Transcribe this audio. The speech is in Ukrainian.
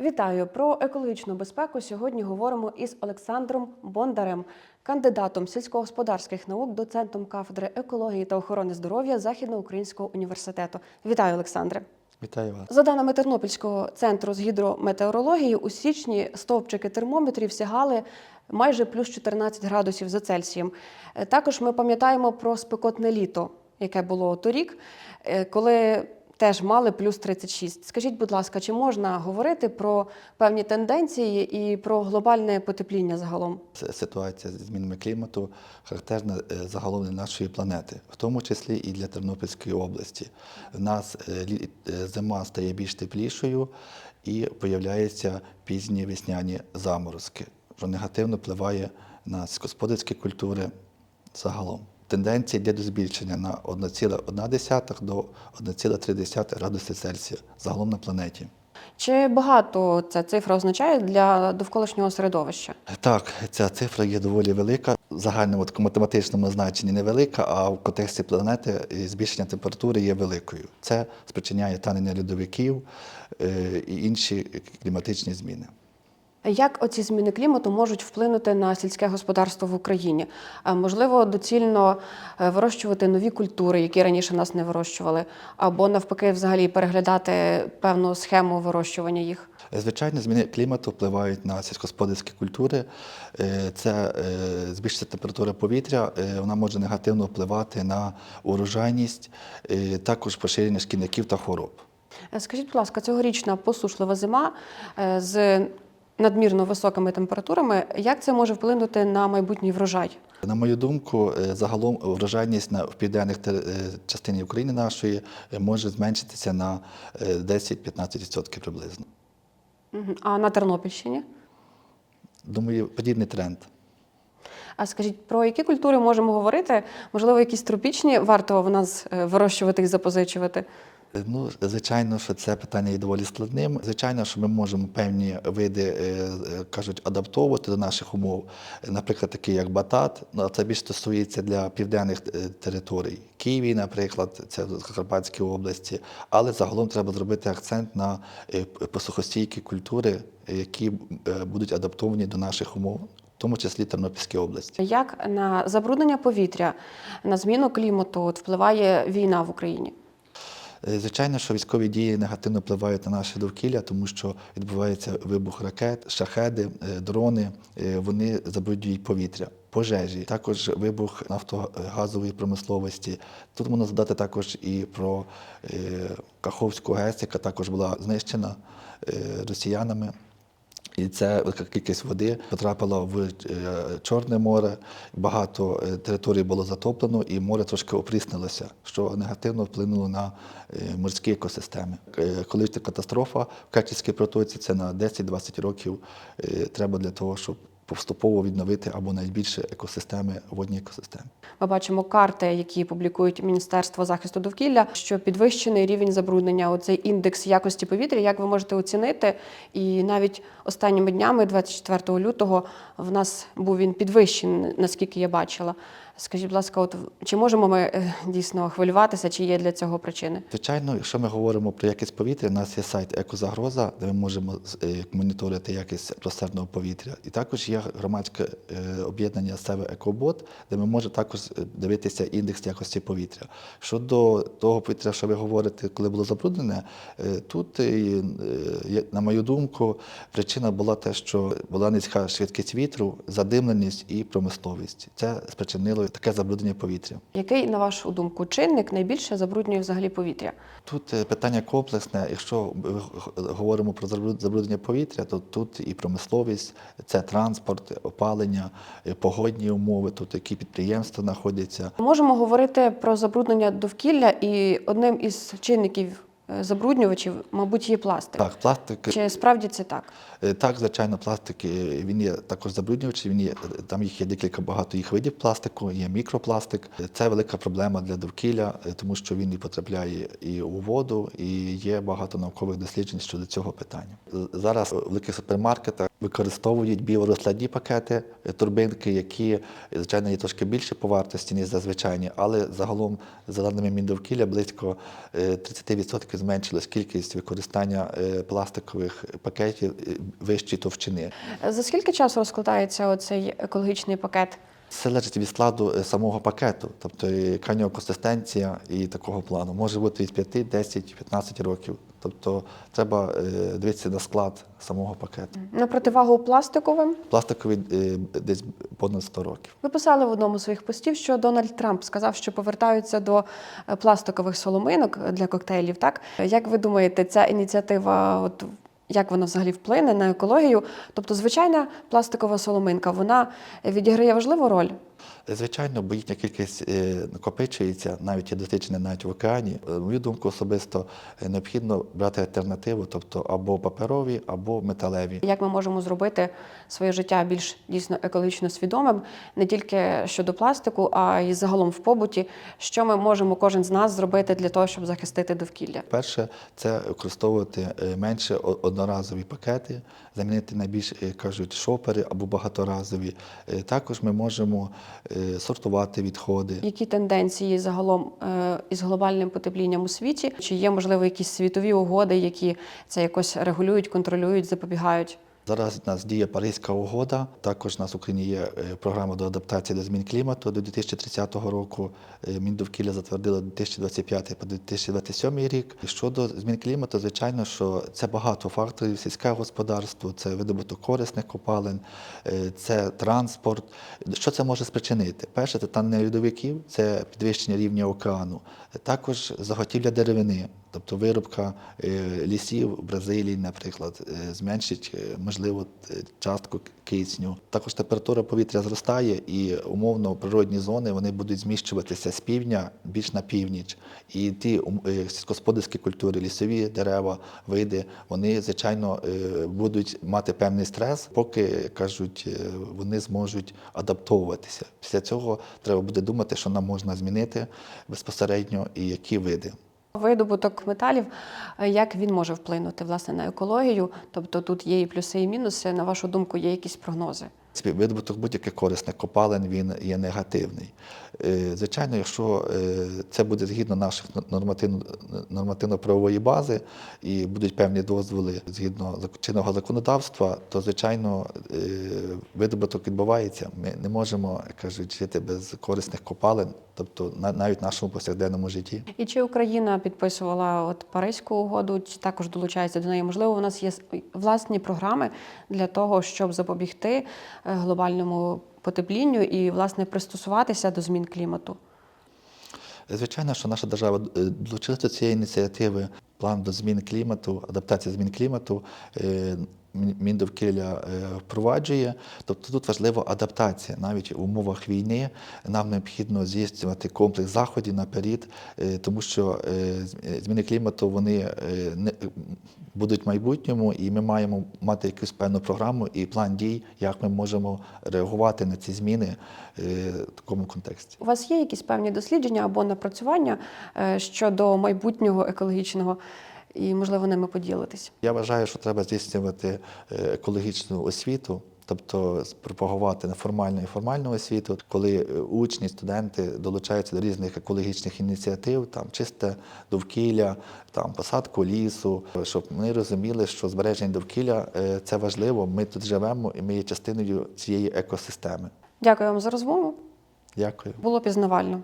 Вітаю про екологічну безпеку. Сьогодні говоримо із Олександром Бондарем, кандидатом сільськогосподарських наук, доцентом кафедри екології та охорони здоров'я Західноукраїнського університету. Вітаю, Олександре. Вітаю вас. За даними Тернопільського центру з гідрометеорології, у січні стовпчики термометрів сягали майже плюс 14 градусів за Цельсієм. Е, Також ми пам'ятаємо про спекотне літо, яке було торік, е, коли теж мали плюс 36. Скажіть, будь ласка, чи можна говорити про певні тенденції і про глобальне потепління загалом? Ситуація зі змінами клімату характерна е, загалом для нашої планети, в тому числі і для Тернопільської області. В нас е, е, зима стає більш теплішою і появляються пізні весняні заморозки, що негативно впливає на сільськогосподарські культури загалом. Тенденція йде до збільшення на 1,1 до 1,3 градуси Цельсія загалом на планеті. Чи багато ця цифра означає для довколишнього середовища? Так, ця цифра є доволі велика. В загальному такому математичному значенні невелика, а в контексті планети е, збільшення температури є великою. Це спричиняє танення льодовиків е, і інші кліматичні зміни. Як оці зміни клімату можуть вплинути на сільське господарство в Україні? Можливо, доцільно е, вирощувати нові культури, які раніше нас не вирощували, або навпаки, взагалі переглядати певну схему вирощування їх. Е, Звичайно, зміни клімату впливають на сільськогосподарські культури. Е, Це збільшиться температура повітря, вона може негативно впливати на урожайність, також поширення шкідників та хвороб. Скажіть, будь ласка, цьогорічна посушлива зима з надмірно високими температурами, як це може вплинути на майбутній врожай? На мою думку, е, загалом врожайність на в південних е, частині України нашої е, може зменшитися на е, 10-15% приблизно. А на Тернопільщині? Думаю, подібний тренд. А скажіть, про які культури можемо говорити? Можливо, якісь тропічні варто в нас вирощувати і запозичувати? Е, Ну, звичайно, що це питання є доволі складним. Звичайно, що ми можемо певні види, е, е, кажуть, адаптовувати до наших умов. Наприклад, такий як батат, ну це більш стосується для південних територій. Києві, наприклад, це в Закарпатській області. Але загалом треба зробити акцент на посухостійкі культури, які будуть адаптовані до наших умов, в тому числі Тернопільській області. Як на забруднення повітря, на зміну клімату от впливає війна в Україні? Е, Звичайно, що військові дії негативно впливають на наше довкілля, тому що відбувається вибух ракет, шахеди, е, дрони, е, вони забруднюють повітря. Пожежі, також вибух нафтогазової промисловості. Тут можна задати також і про Каховську ГЕС, яка також була знищена росіянами. І це кількість води потрапила в е, Чорне море. Багато е, територій було затоплено, і море трошки опріснилося, що негативно вплинуло на е, морські екосистеми. Колишня катастрофа в Керченській протоці, це на 10-20 років треба для того, щоб поступово відновити або найбільше екосистеми, водні екосистеми. Ми бачимо карти, які публікують Міністерство захисту довкілля, що підвищений рівень забруднення, оцей індекс якості повітря, як ви можете оцінити? І навіть останніми днями, 24 лютого, в нас був він підвищений, наскільки я бачила. Скажіть, будь ласка, от чи можемо ми е, дійсно хвилюватися, чи є для цього причини? Звичайно, якщо ми говоримо про якість повітря, у нас є сайт Екозагроза, де ми можемо е, моніторити якість атмосферного повітря. І також є громадське е, об'єднання Севе Екобот, де ми можемо також дивитися індекс якості повітря. Щодо того повітря, що ви говорите, коли було забруднене, тут, на мою думку, причина була те, що була низька швидкість вітру, задимленість і промисловість. Це спричинило таке забруднення повітря. Який, на вашу думку, чинник найбільше забруднює взагалі повітря? Тут е, питання комплексне. Якщо говоримо про забруд- забруднення повітря, то тут і промисловість, це транспорт, опалення, е, погодні умови, тут які підприємства знаходяться. Можемо говорити про забруднення довкілля, і одним із чинників забруднювачів, мабуть, є пластик. Так, пластик, Чи справді це так? е, так, звичайно, пластик е, він є також забруднювач. Він є там їх є декілька багато їх видів пластику, є мікропластик. Е, Це велика проблема для довкілля, е, тому що він і потрапляє і у воду, і є багато наукових досліджень щодо цього питання. Зараз в великих супермаркетах Використовують біорозкладні пакети, е, турбинки, які, е, звичайно, є трошки більше по вартості, ніж зазвичайні, але загалом, за даними Міндовкілля, близько е, 30% зменшилась кількість використання е, пластикових пакетів е, вищої товщини. За скільки часу розкладається оцей екологічний пакет? Це залежить від складу е, самого пакету, тобто яка нього консистенція і такого плану. Може бути від 5, 10, 15 років. Тобто треба е, дивитися на склад самого пакету. На противагу пластиковим Пластиковий е, десь понад 100 років. Ви писали в одному з своїх постів, що Дональд Трамп сказав, що повертаються до е, пластикових соломинок для коктейлів. Так як ви думаєте, ця ініціатива, от як вона взагалі вплине на екологію? Тобто, звичайна пластикова соломинка, вона відіграє важливу роль. Звичайно, бо їхня кількість е, накопичується, навіть і дотичне навіть в океані. Е, на Мою думку, особисто е, необхідно брати альтернативу, тобто або паперові, або металеві. Як ми можемо зробити своє життя більш дійсно екологічно свідомим, не тільки щодо пластику, а й загалом в побуті, що ми можемо кожен з нас зробити для того, щоб захистити довкілля? Перше, це використовувати менше о- одноразові пакети, замінити найбільш е, кажуть шопери або багаторазові. Е, Також ми можемо е, сортувати відходи. Які тенденції загалом із глобальним потеплінням у світі? Чи є можливо якісь світові угоди, які це якось регулюють, контролюють, запобігають? Зараз у нас діє Паризька угода. Також у нас в Україні є е, програма до адаптації до змін клімату до 2030 року. Е, Міндовкілля затвердила 2025 по 2027 рік. Щодо змін клімату, звичайно, що це багато факторів: сільське господарство, це видобуток корисних копалин, е, це транспорт. Що це може спричинити? Перше, це танення льодовиків, це підвищення рівня океану, також заготівля деревини. Тобто виробка лісів в Бразилії, наприклад, зменшить е, можливо частку кисню. Також температура повітря зростає, і умовно природні зони вони будуть зміщуватися з півдня більш на північ. І ті е, сільськогосподарські культури, лісові дерева, види, вони звичайно е, будуть мати певний стрес, поки кажуть, е, вони зможуть адаптовуватися. Після цього треба буде думати, що нам можна змінити безпосередньо і які види. Видобуток металів, е, як він може вплинути власне на екологію? Тобто тут є і плюси, і мінуси. На вашу думку, є якісь прогнози? Принципі, видобуток будь-яких корисних копалин він є негативний. Е, Звичайно, якщо е, це буде згідно наших нормативно- нормативно-правової бази і будуть певні дозволи згідно чинного законодавства, то звичайно е, видобуток відбувається. Ми не можемо, кажуть, жити без корисних копалин, тобто на- навіть в нашому повсякденному житті. І чи Україна підписувала от Паризьку угоду, чи також долучається до неї? Можливо, у нас є власні програми для того, щоб запобігти глобальному потеплінню і власне пристосуватися до змін клімату. Звичайно, що наша держава е, долучилася до цієї ініціативи. План до змін клімату, адаптації змін клімату. Мін- Міндовкілля е, впроваджує. Тобто тут важлива адаптація. Навіть в умовах війни нам необхідно здійснювати комплекс заходів наперед, е, тому що е, зміни клімату вони не будуть в майбутньому, і ми маємо мати якусь певну програму і план дій, як ми можемо реагувати на ці зміни в такому контексті. У вас є якісь певні дослідження або напрацювання щодо майбутнього екологічного, і можливо ними поділитись? Я вважаю, що треба здійснювати е, екологічну освіту, тобто пропагувати неформальну і формальну освіту, коли е, учні, студенти долучаються до різних екологічних ініціатив, там чисте довкілля, там посадку лісу, щоб вони розуміли, що збереження довкілля е, це важливо. Ми тут живемо і ми є частиною цієї екосистеми. Дякую вам за розмову. Дякую. Було пізнавально.